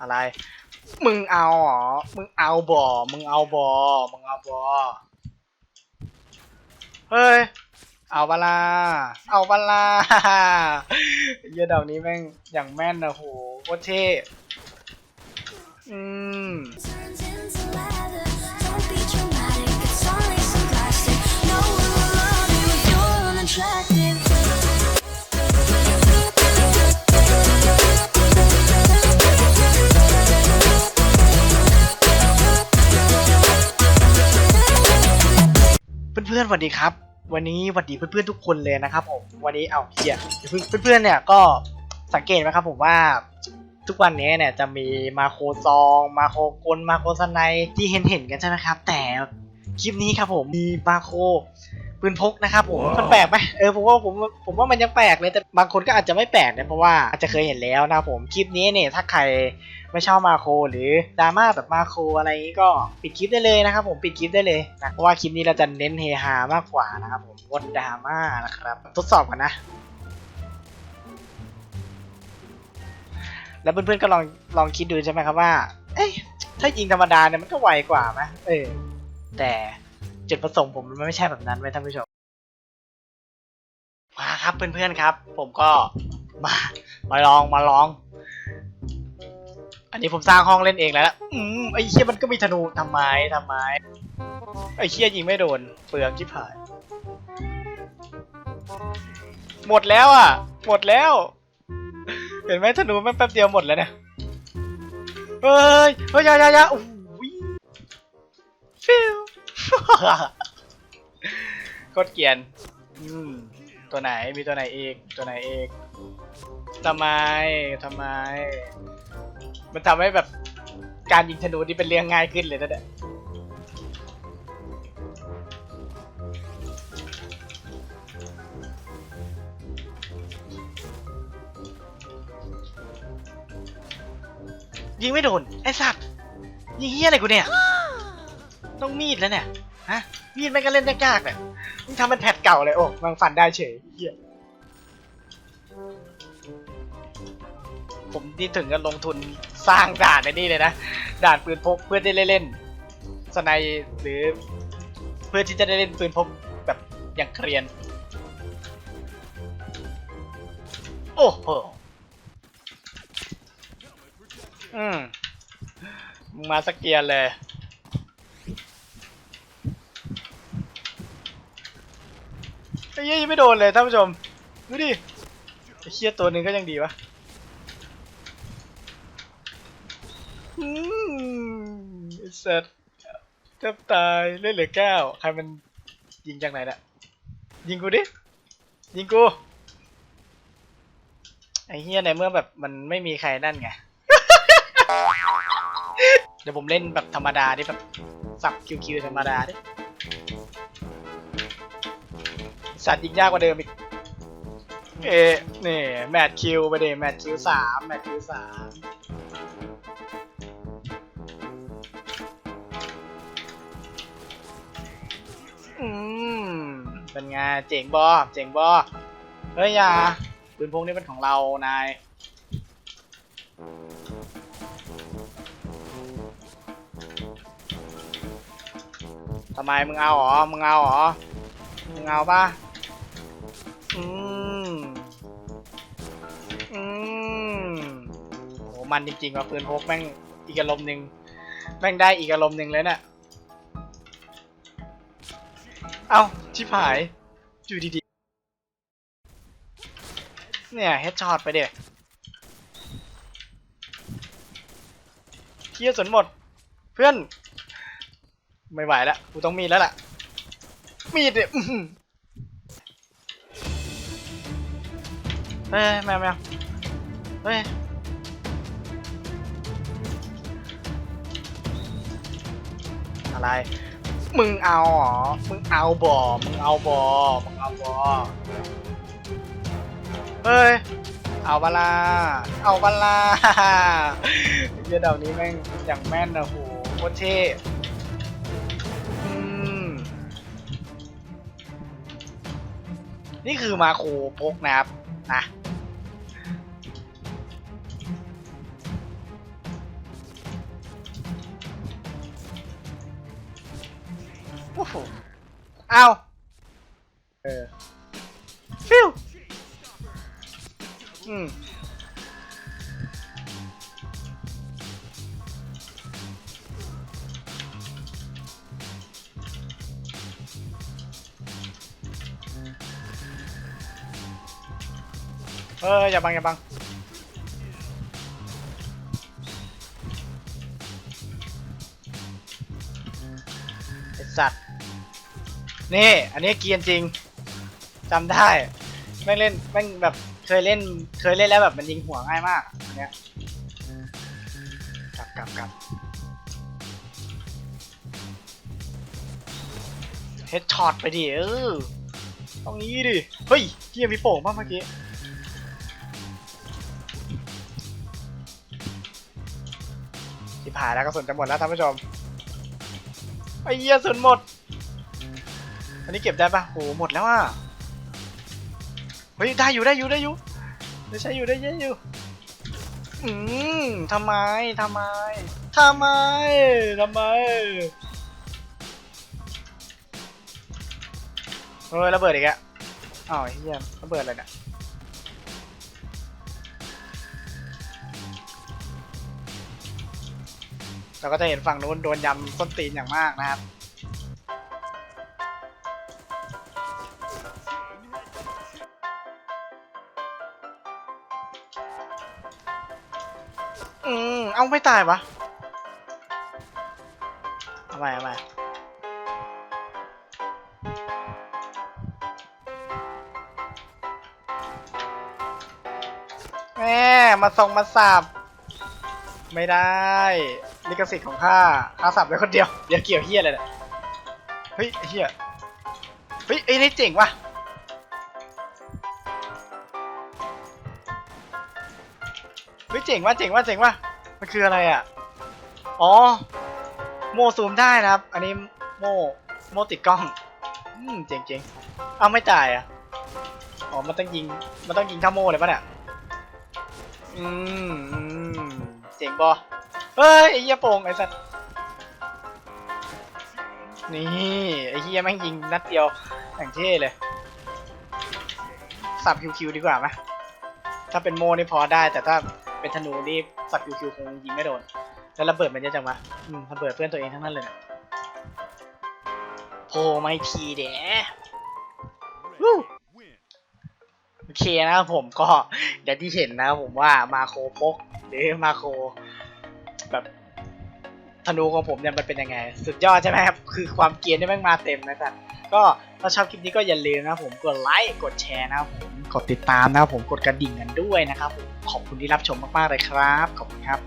อะไร มึงเอาเหรอ มึงเอาบ่อ มึงเอาบ่อ มึงเอาบ่เฮ้ย เอาบลา เอาบลาเยอะเดอกนี้แม่งอย่างแม่นนะโหโคตรเท่อืม พื่อนๆสวัสดีครับ วันนี้สวัสดีเพื่อนๆทุกคนเลยนะครับผมวันนี้เอาเฮียเดี๋ยวเพื่อนๆเนี่ยก็สังเกตไหมครับผมว่าทุกวันนี้เนี่ยจะมีมาโคซอง มาโคกลมาโคสไนที่เห็นเห็นๆกันใช่ไหมครับ แต่คลิปนี้ครับผมมีมาโค ปืนพกนะครับผมมันแปลกไหมเออผมว่าผมผมว่ามันยังแปลกเลยแต่บางคนก็อาจจะไม่แปลกนะเพราะว่าอาจจะเคยเห็นแล้วนะครับผมคลิปนี้เนี่ยถ้าใครไม่ชอบมาโครหรือดราม่าแบบมาโครอะไรนี้ก็ปิดคลิปได้เลยนะครับผมปิดคลิปได้เลยนะเพราะว่าคลิปนี้เราจะเน้นเฮฮามากกว่านะครับผมงดดราม่านะครับทดสอบกันนะ แล้วเพื่อนๆก็ลองลองคิดดูใช่ไหมครับว่า เอ้ยถ้ายิงธรรมดาเนี่ยมันก็ไวกว่าไหมเออแต่ จุดประสงค์ผมมันไม่ใช่แบบนั้นไว้ยท่านผู้ชมมาครับเพื่อนๆครับ ผมก็มามาลองมาลอง อันนี้ผมสร้างห้องเล่นเองแล้วอืมไอ้เชี่ยมันก็มีธนูทำไมทำไมไอ้เชี่ยยิงไม่โดนเปลืองชิบหาย หมดแล้วอะ หมดแล้ว เห็นไหมธนูแม่งแป๊บเดียวหมดแล้วเนี่ยเฮ้ยเฮ้ยยายายาโอ้โหฟิว โคตรเกรียนอืมตัวไหนมีตัวไหนเอกตัวไหนเอกทำไมทำไม มันทำให้แบบการยิงธนูนี่เป็นเรื่องง่ายขึ้นเลยนะเนี่ยยิงไม่โดน ไอ้สัตว์ยิงเฮี้ยอะไรกูเนี่ย ต้องมีดแล้วเนี่ย ฮะมีดแม่งก็เล่นยากๆเนี่ยมึงทำเป็นแพทเก่าเลยโอ้มังฟันได้เฉยเฮี้ยผมนี่ถึงกับลงทุนสร้างด่านในนี่เลยนะ ด่านปืนพกเพื่อได้เล่นๆสไนหรือเพื่อที่จะได้เล่นปืนพกแบบอย่างเกรียน โอ้โหอืมมึงมาสักเกียร์เลย ไอ้ เหี้ยยังไม่โดนเลยท่านผู้ชมดูดิไอ้เชี่ยตัวหนึ่งก็ยังดีวะอืมไอ้สัตว์แทบตายเล่นเหลือเก้าใครมันยิงจากไหนน่ะยิงกูดิยิงกูไอ้เฮียในเมื่อแบบมันไม่มีใครนั่นไง เดี๋ยวผมเล่นแบบธรรมดาดิแบบสับคิวๆธรรมดาดิ สัตว์ยิงยากกว่าเดิมอีก เอ๊ะนี่แมตช์คิวไปเดแมตช์คิวสามแมตช์คิวสามอืมเป็นไงเจ๋งบอเจ๋งบอเฮ้ยอย่าปืนพกนี่เป็นของเรา นายทำไมมึงเอาหรอ มึงเอาหรอ มึงเอาปะ อืมอืมโหมันจริงๆว่ะปืนพกแม่งอีกอารมณ์หนึ่งแม่งได้อีกอารมณ์หนึ่งเลยเนี่ยเอ้า ชิบหาย อยู่ดีๆ เนี่ยเฮดช็อตไปเด็เคลียร์สนหมด เพื่อน ไม่ไหวแล้วกูต้องมีแล้วล่ะ มีดเนี่ย เฮ้ยแมวแมวเฮ้ยอะไร มึงเอาเหรอ มึงเอาบ่อมึงเอาบ่อมึงเอาบ่อเฮ้ย เอาบลาเอาบลาเหี้ยดอกนี้แม่งอย่างแม่นนะโหโคตรเท่นี่คือมาโคพกนะครับ นะโอ้โหเอาเออฟิวอืม เอออย่าบังอย่าบังไอสัตว์ นี่ อันนี้เกียนจริงจำได้ แม่งเล่นแม่งแบบเคยเล่นเคยเล่นแล้วแบบมันยิงหัวง่ายมากอันเนี้ยกลับกลับกลับเฮดช็อตไปดิเออตรงนี้ดิ เฮ้ยเฮียมีโป่งป่ะเมื่อกี้ ที่ผ่านแล้วก็สุนจะหมดแล้วท่านผู้ชมไอ้เหี้ยสุนหมด อันนี้เก็บได้ปะโหหมดแล้วอะเฮ้ยได้อยู่ได้อยู่ได้อยู่ได้ใช้อยู่ได้เยอะอยู่อืมทำไมทำไมทำไมทำไมเฮ้ยระเบิดอีกอะอ้าวไอ้เฮียระเบิดอะไรเนี่ย เราก็จะเห็นฝั่งนู้นโดนยำส้นตีนอย่างมากนะครับ อืม เอาไม่ตายวะเอาไปเอาไปแม่มาส่งมาสับไม่ได้ ลิขสิทธิ์ของข้าข้าสับไว้คนเดียว เดี๋ยวเกี่ยวเฮียอะไรเนี่ยเฮ้ยเฮียเฮ้ยไอ้นี่เจ๋งว่ะเฮ้ยเจ๋งว่ะเจ๋งว่ะเจ๋งว่ะมันคืออะไรอะ อ๋อ โมซูมได้นะครับ อันนี้โมโมติดกล้อง อืมเจ๋งเจ๋งเอาไม่จ่ายอะ อ๋อ มันต้องยิง มันต้องยิงเข้าโมเลยปะเนี่ย อืมอืมเจ๋งบอ เฮ้ยไอ้เหี้ยโป่งไอ้สัตว์นี่ไอ้เหี้ยแม่งยิงนัดเดียวอย่างเท่เลยสับคิวคิวดีกว่าไหมถ้าเป็นโมนี่พอได้ แต่ถ้าเป็นธนูนี่สับคิวคิวคงยิงไม่โดนแล้วระเบิดมันเยอะจังวะอืมระเบิดเพื่อนตัวเองทั้งนั้นเลยนี่ยโพไม่ทีเด๋โอเคนะครับผมก็อย่างที่เห็นนะครับผมว่ามาโคปกหรือมาโค แบบธนูของผมเนี่ยมันเป็นยังไง สุดยอดใช่ไหมครับคือความเกียนที่แม่งมาเต็มนะครับก็ถ้าชอบคลิปนี้ก็อย่าลืมนะครับผมกดไลค์กดแชร์นะครับผมกดติดตามนะครับผมกดกระดิ่งกันด้วยนะครับผมขอบคุณที่รับชมมากๆเลยครับขอบคุณครับ